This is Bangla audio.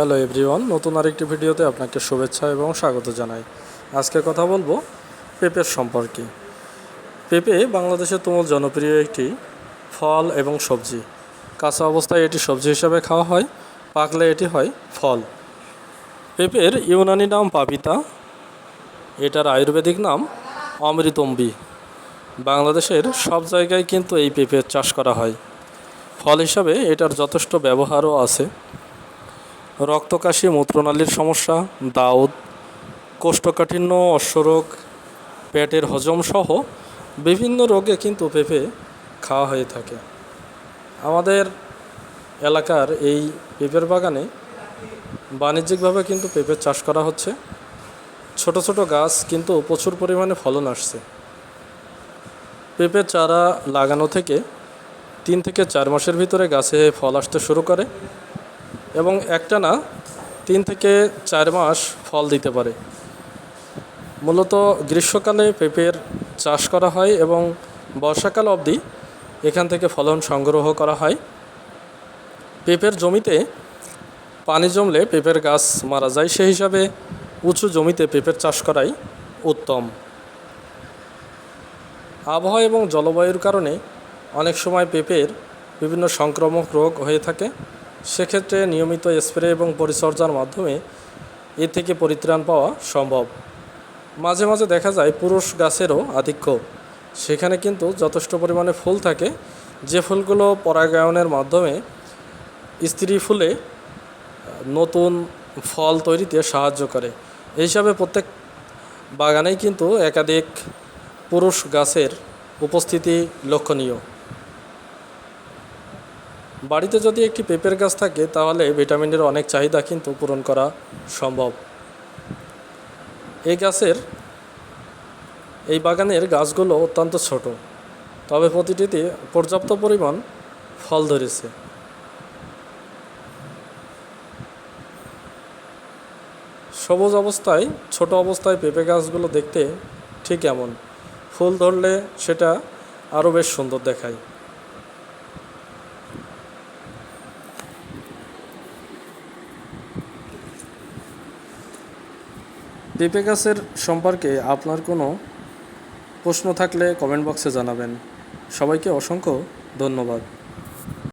হ্যালো এভরিওয়ান নতুন আরেকটি ভিডিওতে আপনাকে শুভেচ্ছা এবং স্বাগত জানাই। আজকে কথা বলব পেঁপের সম্পর্কে। পেঁপে বাংলাদেশের তুমুল জনপ্রিয় একটি ফল এবং সবজি। কাঁচা অবস্থায় এটি সবজি হিসাবে খাওয়া হয়, পাকলে এটি হয় ফল। পেঁপের ইউনানি নাম পাপিতা এটার আয়ুর্বেদিক নাম অমৃতম্বী। বাংলাদেশের সব জায়গায় কিন্তু এই পেঁপের চাষ করা হয়। ফল হিসাবে এটার যথেষ্ট ব্যবহারও আছে। রক্তকাশি মূত্রনালীর সমস্যা, দাউদ, কোষ্ঠকাঠিন্য, অশ্বরোগ, পেটের হজম সহ বিভিন্ন রোগে কিন্তু পেঁপে খাওয়া হয়ে থাকে। আমাদের এলাকার এই পেঁপের বাগানে বাণিজ্যিকভাবে কিন্তু পেঁপের চাষ করা হচ্ছে। ছোট ছোট গাছ কিন্তু প্রচুর পরিমাণে ফলন আসছে। পেঁপের চারা লাগানো থেকে তিন থেকে চার মাসের ভিতরে গাছে ফল আসতে শুরু করে। এবং একটানা তিন থেকে চার মাস ফল দিতে পারে। মূলত গ্রীষ্মকালে পেঁপের চাষ করা হয় এবং বর্ষাকাল অবধি এখান থেকে ফলন সংগ্রহ করা হয়। পেঁপের জমিতে পানি জমলে পেঁপের গাছ মারা যায়, সেই হিসাবে উঁচু জমিতে পেঁপের চাষ করাই উত্তম। আবহাওয়া এবং জলবায়ুর কারণে অনেক সময় পেঁপের বিভিন্ন সংক্রামক রোগ হয়ে থাকে। সেক্ষেত্রে নিয়মিত স্প্রে এবং পরিচর্যার মাধ্যমে এ থেকে পরিত্রাণ পাওয়া সম্ভব। মাঝে মাঝে দেখা যায় পুরুষ গাছেরও আধিক্য। সেখানে কিন্তু যথেষ্ট পরিমাণে ফুল থাকে। যে ফুলগুলো পরাগায়নের মাধ্যমে স্ত্রী ফুলে নতুন ফল তৈরিতে সাহায্য করে। এই হিসাবে প্রত্যেক বাগানেই কিন্তু একাধিক পুরুষ গাছের উপস্থিতি লক্ষণীয়। বাড়িতে যদি একটি পেঁপের গাছ থাকে, তাহলে ভিটামিনের অনেক চাহিদা কিন্তু পূরণ করা সম্ভব। এই গাছের, এই বাগানের গাছগুলো অত্যন্ত ছোট, তবে প্রতিটিতে পর্যাপ্ত পরিমাণ ফল ধরেছে। সবুজ অবস্থায়, ছোট অবস্থায় পেঁপে গাছগুলো দেখতে ঠিক এমন। ফুল ধরলে সেটা আরও বেশ সুন্দর দেখায়। পেঁপে গাছের সম্পর্কে আপনার কোনো প্রশ্ন থাকলে কমেন্ট বক্সে জানাবেন। সবাইকে অসংখ্য ধন্যবাদ।